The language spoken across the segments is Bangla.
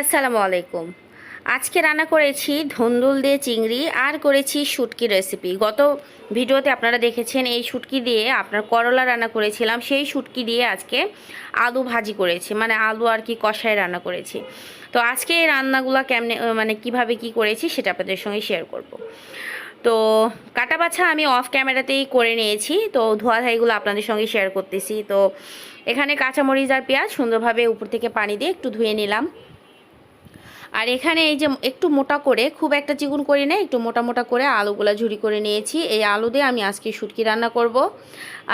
আসসালামু আলাইকুম। আজকে রান্না করেছি ধুন্দুল দিয়ে চিংড়ি আর করেছি শুটকি রেসিপি গত ভিডিওতে আপনারা দেখেছেন এই শুটকি দিয়ে আপনার করলা রান্না করেছিলাম, সেই শুটকি দিয়ে আজকে আলু ভাজি করেছি মানে আলু আর কি কষায় রান্না করেছি। তো আজকে এই রান্নাগুলো কেমনে মানে কীভাবে কি করেছি সেটা আপনাদের সঙ্গে শেয়ার করব। তো কাটা বাছা আমি অফ ক্যামেরাতেই করে নিয়েছি, তো ধোয়া ধাইগুলো আপনাদের সঙ্গে শেয়ার করতেছি। তো এখানে কাঁচামরিচ আর পেঁয়াজ সুন্দরভাবে উপর থেকে পানি দিয়ে একটু ধুয়ে নিলাম। আর এখানে এই যে একটু মোটা করে, খুব একটা চিকুন করি না একটু মোটা মোটা করে আলুগুলা ঝুড়ি করে নিয়েছি। এই আলু দিয়ে আমি আজকে শুটকি রান্না করব।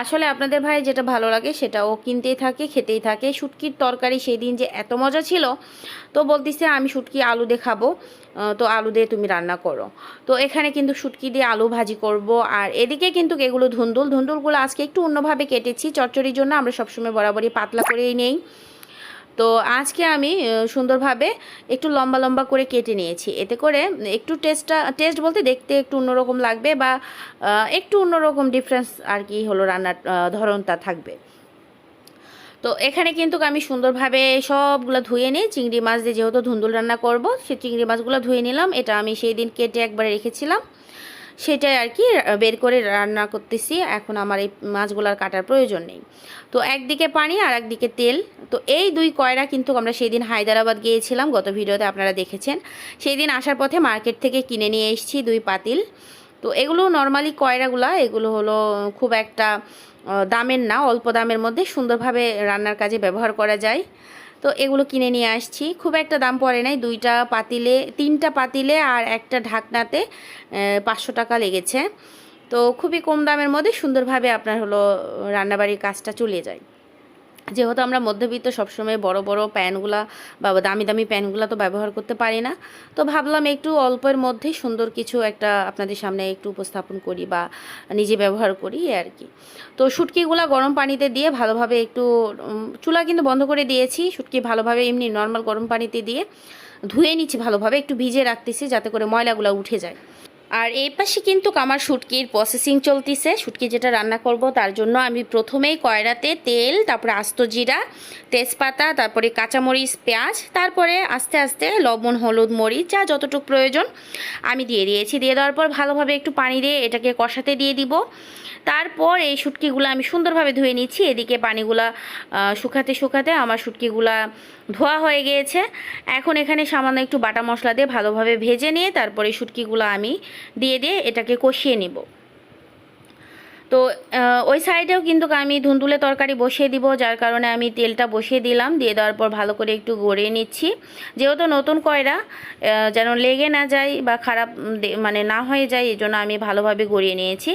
আসলে আপনাদের ভাই যেটা ভালো লাগে সেটা ও কিনতেই থাকে, খেতেই থাকে। শুটকির তরকারি সেই দিন যে এত মজা ছিল, তো বলতেছে আমি শুটকি আলু দিয়ে খাব। তো আলু দিয়ে তুমি রান্না করো। তো এখানে কিন্তু শুটকি দিয়ে আলু ভাজি করব। আর এদিকে কিন্তু এগুলো ধুন্দুল, ধুন্দুলগুলো আজকে একটু অন্যভাবে কেটেছি। চচ্চড়ির জন্য আমরা সবসময় বরাবরই পাতলা করেই নেই। তো আজকে আমি সুন্দরভাবে একটু লম্বা লম্বা করে কেটে নিয়েছি। এতে করে একটু টেস্টটা টেস্ট বলতে দেখতে একটু অন্যরকম লাগবে বা একটু অন্যরকম ডিফারেন্স আর কি হলো রান্নার ধরনটা থাকবে। তো এখানে কিন্তু আমি সুন্দরভাবে সবগুলো ধুয়ে নিই চিংড়ি মাছ দিয়ে যেহেতু ধুন্দুল রান্না করব সেই চিংড়ি মাছগুলো ধুয়ে নিলাম। এটা আমি সেই দিন কেটে একবারে রেখেছিলাম। সেটাই আর কি বের করে রান্না করতেছি। এখন আমার এই মাছগুলোর কাটার প্রয়োজন নেই। তো একদিকে পানি আর একদিকে তেল। তো এই দুই কয়রা কিন্তু আমরা সেই দিন হায়দ্রাবাদ গিয়েছিলাম, গত ভিডিওতে আপনারা দেখেছেন। সেই দিন আসার পথে মার্কেট থেকে কিনে নিয়ে এসেছি দুই পাতিল। তো এগুলো নর্মালি কয়রাগুলা, এগুলো হলো খুব একটা দামের না, অল্প দামের মধ্যে সুন্দরভাবে রান্নার কাজে ব্যবহার করা যায়। তো এগুলো কিনে নিয়ে আসছি। খুব একটা দাম পড়ে নাই, দুইটা পাতিলে, তিনটা পাতিলে আর একটা ঢাকনাতে পাঁচশো টাকা লেগেছে। তো খুবই কম দামের মধ্যে সুন্দরভাবে আপনার হলো, রান্নাবাড়ির কাজটা চলে যায়। যেহেতু আমরা মধ্যবিত্ত, সবসময় বড় বড় প্যানগুলা বা দামি দামি প্যানগুলা তো ব্যবহার করতে পারি না। তো ভাবলাম একটু অল্পের মধ্যে সুন্দর কিছু একটা আপনাদের সামনে একটু উপস্থাপন করি বা নিজে ব্যবহার করি আর কি। তো শুটকিগুলা গরম পানিতে দিয়ে ভালোভাবে একটু চুলা কিন্তু বন্ধ করে দিয়েছি শুটকি ভালোভাবে এমনি নর্মাল গরম পানিতে দিয়ে ধুয়ে নিচ্ছি, ভালোভাবে একটু ভিজে রাখতেছি যাতে করে ময়লাগুলো উঠে যায়। আর এই পাশে কিন্তু আমার শুটকির প্রসেসিং চলতেছে। শুটকি যেটা রান্না করব, তার জন্য আমি প্রথমেই কয়রাতে তেল, তারপরে আস্ত জিরা, তেজপাতা, তারপরে কাঁচামরিচ, পেঁয়াজ, তারপরে আস্তে আস্তে লবণ, হলুদ, মরিচ, যা যতটুকু প্রয়োজন আমি দিয়ে দিয়েছি। দিয়ে দেওয়ার পর ভালোভাবে একটু পানি দিয়ে এটাকে কষাতে দিয়ে দিব। তারপর এই শুটকিগুলো আমি সুন্দরভাবে ধুয়ে নিচ্ছি। এদিকে পানিগুলা শুকাতে শুকাতে আমার শুটকিগুলা ধোয়া হয়ে গিয়েছে। এখন এখানে সামান্য একটু বাটা মশলা দিয়ে ভালোভাবে ভেজে নিয়ে তারপরে শুটকিগুলো আমি দিয়ে দিয়ে এটাকে কষিয়ে নিব। তো ওই সাইডেও কিন্তু আমি ধুন্দুলে তরকারি বসিয়ে দিব, যার কারণে আমি তেলটা বসিয়ে দিলাম, দিয়ে দেওয়ার পর ভালো করে একটু গড়িয়ে নিচ্ছি। যেহেতু নতুন কয়রা যেন লেগে না যায় বা খারাপ মানে না হয়ে যায়, এই জন্য আমি ভালোভাবে গড়িয়ে নিয়েছি।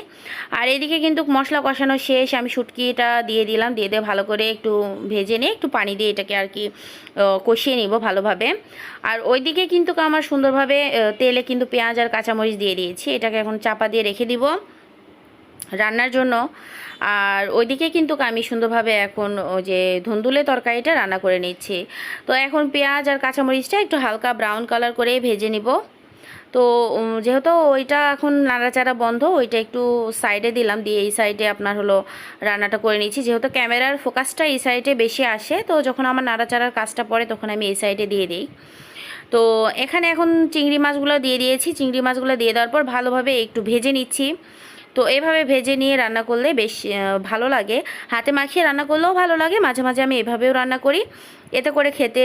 আর এদিকে কিন্তু মশলা কষানো শেষ, আমি শুটকিটা দিয়ে দিলাম, দিয়ে দিয়ে ভালো করে একটু ভেজে নিয়ে একটু পানি দিয়ে এটাকে আর কি কষিয়ে নিব ভালোভাবে। আর ওইদিকে কিন্তু আমার সুন্দরভাবে তেলে কিন্তু পেঁয়াজ আর কাঁচামরিচ দিয়ে দিয়েছি, এটাকে এখন চাপা দিয়ে রেখে দিব। রান্নার জন্য। আর ওইদিকে কিন্তু আমি সুন্দরভাবে এখন ওই যে ধুন্দুলে তরকারিটা রান্না করে নিচ্ছি। তো এখন পেঁয়াজ আর কাঁচামরিচটা একটু হালকা ব্রাউন কালার করে ভেজে নিব। তো যেহেতু ওইটা এখন নাড়াচাড়া বন্ধ, ওইটা একটু সাইডে দিলাম, দিয়ে এই সাইডে আপনার হলো রান্নাটা করে নিচ্ছি। যেহেতু ক্যামেরার ফোকাসটা এই সাইডে বেশি আসে, তো যখন আমার নাড়াচাড়ার কাজটা পড়ে তখন আমি এই সাইডে দিয়ে দিই। তো, এখানে এখন চিংড়ি মাছগুলো দিয়ে দিয়েছি। চিংড়ি মাছগুলো দিয়ে দেওয়ার পর ভালোভাবে একটু ভেজে নিচ্ছি। তো এভাবে ভেজে নিয়ে রান্না করলে বেশ ভালো লাগে। হাতে মাখিয়ে রান্না করলেও ভালো লাগে, মাঝে মাঝে আমি এভাবেও রান্না করি। এতে করে খেতে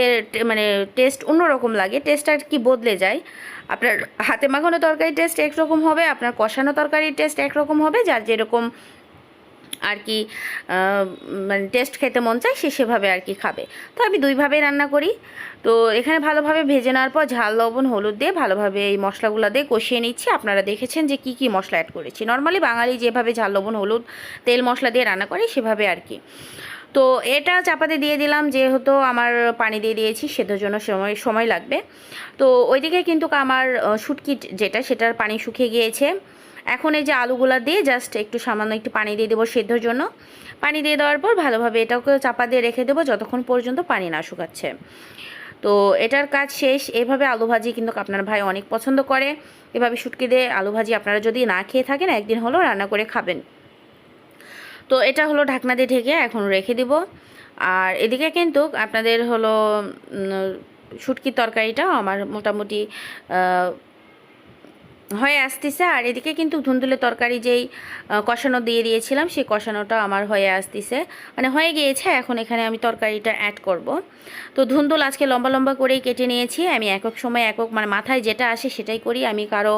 মানে টেস্ট অন্যরকম লাগে টেস্ট আর কি বদলে যায়। আপনার হাতে মাখানো তরকারি টেস্ট একরকম হবে, আপনার কষানো তরকারির টেস্ট একরকম হবে, যার যেরকম আর কি মানে টেস্ট খেতে মন চায় সে সেভাবে আর কি খাবে। তো আমি দুইভাবেই রান্না করি। তো এখানে ভালোভাবে ভেজে নেওয়ার পর ঝাল লবণ হলুদ দিয়ে ভালোভাবে এই মশলাগুলো দিয়ে কষিয়ে নিচ্ছি। আপনারা দেখেছেন যে কি কি মশলা অ্যাড করেছি। নর্মালি বাঙালি যেভাবে ঝাল লবণ হলুদ তেল মশলা দিয়ে রান্না করে সেভাবে আর কি। তো এটা চাপাতে দিয়ে দিলাম যেহেতু আমার পানি দিয়ে দিয়েছি সেটার জন্য সময় সময় লাগবে। তো ওইদিকে কিন্তু আমার আহ, শুটকি যেটা সেটার পানি শুকিয়ে গিয়েছে। এখন এই যে আলুগুলা দিয়ে জাস্ট একটু সামান্য একটু পানি দিয়ে দেবো সেদ্ধর জন্য। পানি দিয়ে দেওয়ার পর ভালোভাবে এটাকে চাপা দিয়ে রেখে দেবো যতক্ষণ পর্যন্ত পানি না শুকাচ্ছে। তো এটার কাজ শেষ। এভাবে আলু ভাজি কিন্তু আপনার ভাই অনেক পছন্দ করে। এভাবে শুটকি দিয়ে আলু ভাজি আপনারা যদি না খেয়ে থাকেন একদিন হলো রান্না করে খাবেন। তো এটা হলো ঢাকনা দিয়ে ঢেকে এখন রেখে দিব। আর এদিকে কিন্তু আপনাদের হলো উম, শুটকির তরকারিটাও আমার মোটামুটি হয়ে আসতেছে। আর এদিকে কিন্তু ধুন্দুলের তরকারি যেই কষানো দিয়ে দিয়েছিলাম, সেই কষানোটা আমার হয়ে আসতেছে। মানে হয়ে গিয়েছে, এখন এখানে আমি তরকারিটা অ্যাড করব। তো ধুন্দুল আজকে লম্বা লম্বা করেই কেটে নিয়েছি। আমি একক সময় একক মানে মাথায় যেটা আসে সেটাই করি। আমি কারও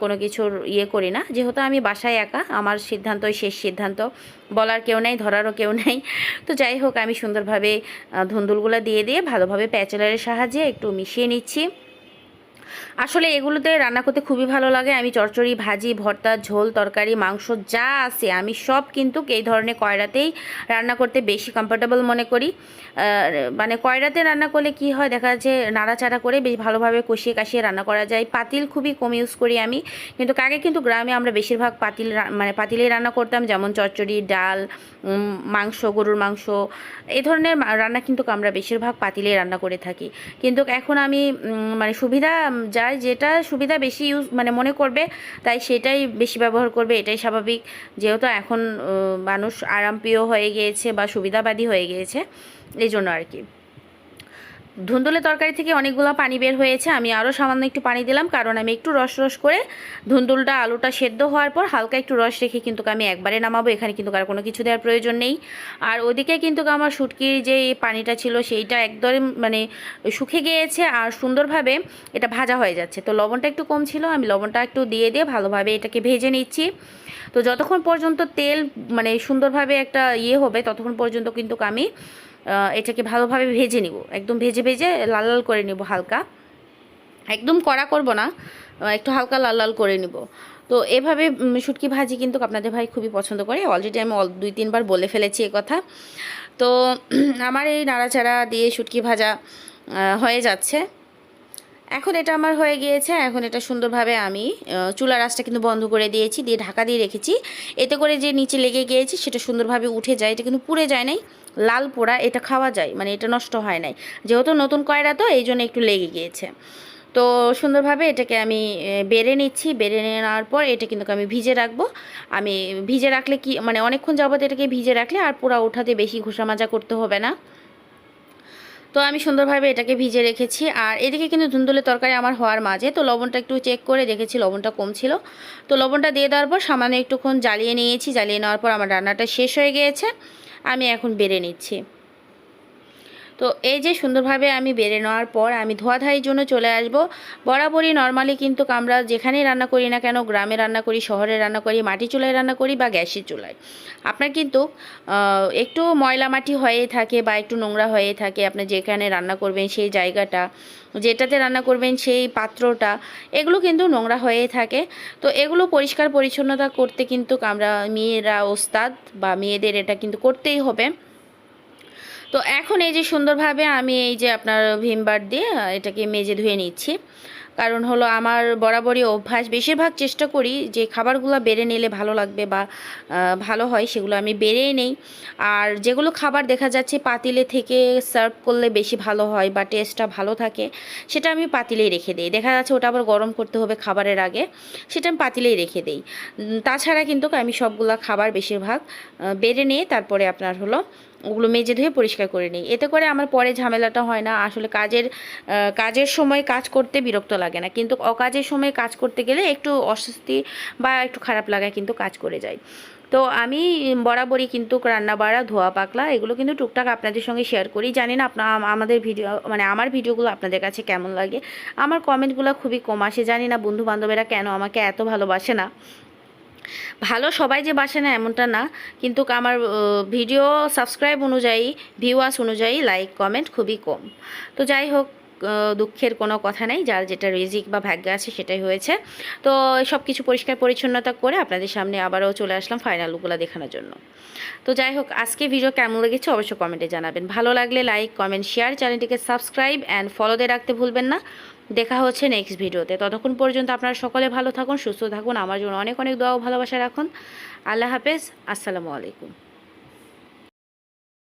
কোনো কিছুর ইয়ে করি না। যেহেতু আমি বাসায় একা, আমার সিদ্ধান্তই শেষ সিদ্ধান্ত। বলার কেউ নেই, ধরারও কেউ নেই। তো যাই হোক, আমি সুন্দরভাবে ধুন্দুলগুলো দিয়ে দিয়ে ভালোভাবে প্যাচেলারের সাহায্যে একটু মিশিয়ে নিচ্ছি। আসলে এগুলোতে রান্না করতে খুবই ভালো লাগে। আমি চচ্চড়ি, ভাজি, ভর্তা, ঝোল, তরকারি, মাংস যা আছে আমি সব কিন্তু এই ধরনের কয়রাতেই রান্না করতে বেশি কমফোর্টেবল মনে করি। মানে কয়রাতে রান্না করলে কি হয়? দেখা যাচ্ছে নাড়াচাড়া করে বেশ ভালোভাবে কষিয়ে কাশিয়ে রান্না করা যায়। পাতিল খুবই কম ইউজ করি আমি। কিন্তু আগে কিন্তু গ্রামে আমরা বেশিরভাগ পাতিল মানে পাতিলেই রান্না করতাম। যেমন চচ্চড়ি, ডাল মাংস, গরুর মাংস এই ধরনের রান্না কিন্তু আমরা বেশিরভাগ পাতিলেই রান্না করে থাকি। কিন্তু এখন আমি মানে সুবিধা যার যেটা সুবিধা বেশি ইউজ মানে মনে করবে, তাই সেটাই বেশি ব্যবহার করবে, এটাই স্বাভাবিক। যেহেতু এখন মানুষ আরামপ্রিয় হয়ে গিয়েছে বা সুবিধাবাদী হয়ে গিয়েছে এই জন্য আর কি। ধুন্দুলের তরকারি থেকে অনেকগুলো পানি বের হয়েছে। আমি আরও সামান্য একটু পানি দিলাম, কারণ আমি একটু রস রস করে ধুন্দুলটা, আলুটা সেদ্ধ হওয়ার পর হালকা একটু রস রেখে কিন্তু আমি একবারে নামাবো। এখানে কিন্তু আর কোনো কিছু দেওয়ার প্রয়োজন নেই। আর ওদিকে কিন্তু আমার শুটকির যে পানিটা ছিল, সেইটা একদম মানে শুকে গিয়েছে আর সুন্দরভাবে এটা ভাজা হয়ে যাচ্ছে। তো লবণটা একটু কম ছিল, আমি লবণটা একটু দিয়ে দিয়ে ভালোভাবে এটাকে ভেজে নিচ্ছি। তো যতক্ষণ পর্যন্ত তেল মানে সুন্দরভাবে একটা ইয়ে হবে, ততক্ষণ পর্যন্ত কিন্তু আমি এটাকে ভালোভাবে ভেজে নিব। একদম ভেজে ভেজে লাল লাল করে নিব হালকা। একদম কড়া করব না একটু হালকা লাল লাল করে নিব। তো এভাবে শুটকি ভাজি কিন্তু আপনাদের ভাই খুবই পছন্দ করে। অলরেডি আমি দুই তিনবার বলে ফেলেছি এ কথা। তো আমার এই নাড়াচাড়া দিয়ে শুটকি ভাজা হয়ে যাচ্ছে। এখন এটা আমার হয়ে গিয়েছে। এখন এটা সুন্দরভাবে আমি আহ, চুলার আঁচটা কিন্তু বন্ধ করে দিয়েছি দিয়ে ঢাকা দিয়ে রেখেছি। এতে করে যে নিচে লেগে গিয়েছে সেটা সুন্দরভাবে উঠে যায়। এটা কিন্তু পুড়ে যায় নাই। লাল পোড়া এটা খাওয়া যায় মানে এটা নষ্ট হয় নাই। যেহেতু নতুন কয়রা তো, এই জন্য একটু লেগে গিয়েছে। তো সুন্দরভাবে এটাকে আমি বেড়ে নিচ্ছি, বেড়ে নেওয়ার পর এটা কিন্তু আমি ভিজে রাখব। আমি ভিজে রাখলে কি মানে অনেকক্ষণ যাবত এটাকে ভিজে রাখলে আর পোড়া ওঠাতে বেশি ঘষা মাজা করতে হবে না। তো আমি সুন্দরভাবে এটাকে ভিজে রেখেছি। আর এদিকে কিন্তু ধুন্দুলের তরকারি আমার হওয়ার মাঝে, তো লবণটা একটু চেক করে দেখেছি লবণটা কম ছিল তো লবণটা দিয়ে দেওয়ার পর সামান্য একটুক্ষণ জ্বালিয়ে নিয়েছি, জ্বালিয়ে নেওয়ার পর আমার রান্নাটা শেষ হয়ে গিয়েছে। আমি এখন বেড়ে নিচ্ছি। তো এই যে সুন্দরভাবে আমি বেড়ে নেওয়ার পর আমি ধোয়াধারির জন্য চলে আসব। বরাবরই নর্মালি কিন্তু আমরা যেখানেই রান্না করি না কেন, গ্রামে রান্না করি, শহরে রান্না করি, মাটি চুলায় রান্না করি বা গ্যাসের চুলায়। আপনার কিন্তু একটু ময়লা মাটি হয়ে থাকে বা একটু নোংরা হয়ে থাকে, আপনি যেখানে রান্না করবেন সেই জায়গাটা, যেটাতে রান্না করবেন সেই পাত্রটা, এগুলো কিন্তু নোংরা হয়ে থাকে। তো এগুলো পরিষ্কার পরিচ্ছন্নতা করতে কিন্তু আমরা মেয়েরা, ওস্তাদ বা মেয়েদের এটা কিন্তু করতেই হবে। তো এখন এই যে সুন্দরভাবে আমি এই যে আপনার ভিমবার দিয়ে এটাকে মেজে ধুয়ে নিচ্ছি। কারণ হলো আমার বরাবরই অভ্যাস। বেশিরভাগ চেষ্টা করি যে খাবারগুলো বেড়ে নিলে ভালো লাগবে বা ভালো হয় সেগুলো আমি বেড়েই নেই। আর যেগুলো খাবার দেখা যাচ্ছে পাতিলে থেকে সার্ভ করলে বেশি ভালো হয় বা টেস্টটা ভালো থাকে, সেটা আমি পাতিলেই রেখে দিই। দেখা যাচ্ছে ওটা আবার গরম করতে হবে খাবারের আগে, সেটা আমি পাতিলেই রেখে দিই। তাছাড়া কিন্তু আমি সবগুলা খাবার বেশিরভাগ বেড়ে নিয়ে তারপরে আপনার হলো ওগুলো মেজে ধুয়ে পরিষ্কার করে নিই। এতে করে আমার পরে ঝামেলাটা হয় না। আসলে কাজের কাজের সময় কাজ করতে বিরক্ত লাগে না। কিন্তু অকাজের সময় কাজ করতে গেলে একটু অস্বস্তি বা একটু খারাপ লাগা কিন্তু কাজ করে যায়। তো আমি বরাবরই কিন্তু রান্না বাড়া ধোয়া পাকলা এগুলো কিন্তু টুকটাক আপনাদের সঙ্গে শেয়ার করি। জানি না আপনার আমাদের ভিডিও মানে আমার ভিডিওগুলো আপনাদের কাছে কেমন লাগে? আমার কমেন্টগুলো খুবই কম আসে। জানি না বন্ধু বান্ধবেরা কেন আমাকে এত ভালোবাসে না। ভালো সবাই যে বাসে না এমনটা না, কিন্তু আমার ভিডিও সাবস্ক্রাইব অনুযায়ী ভিউয়ার্স অনুযায়ী লাইক কমেন্ট খুবই কম। তো যাই হোক দুঃখের কোনো কথা নেই, যার যেটা রিজিক বা ভাগ্য আছে সেটাই হয়েছে। তো সব কিছু পরিষ্কার পরিচ্ছন্নতা করে আপনাদের সামনে আবারও চলে আসলাম ফাইনাল লুকগুলো দেখানোর জন্য। তো যাই হোক, আজকে ভিডিও কেমন লেগেছে অবশ্যই কমেন্টে জানাবেন। ভালো লাগলে লাইক কমেন্ট শেয়ার চ্যানেলটিকে সাবস্ক্রাইব অ্যান্ড ফলোতে রাখতে ভুলবেন না। দেখা হচ্ছে নেক্সট ভিডিওতে। ততক্ষণ পর্যন্ত আপনারা সকলে ভালো থাকুন, সুস্থ থাকুন। আমার জন্য অনেক অনেক দোয়া ভালোবাসা রাখুন। আল্লাহ হাফেজ, আসসালামু আলাইকুম।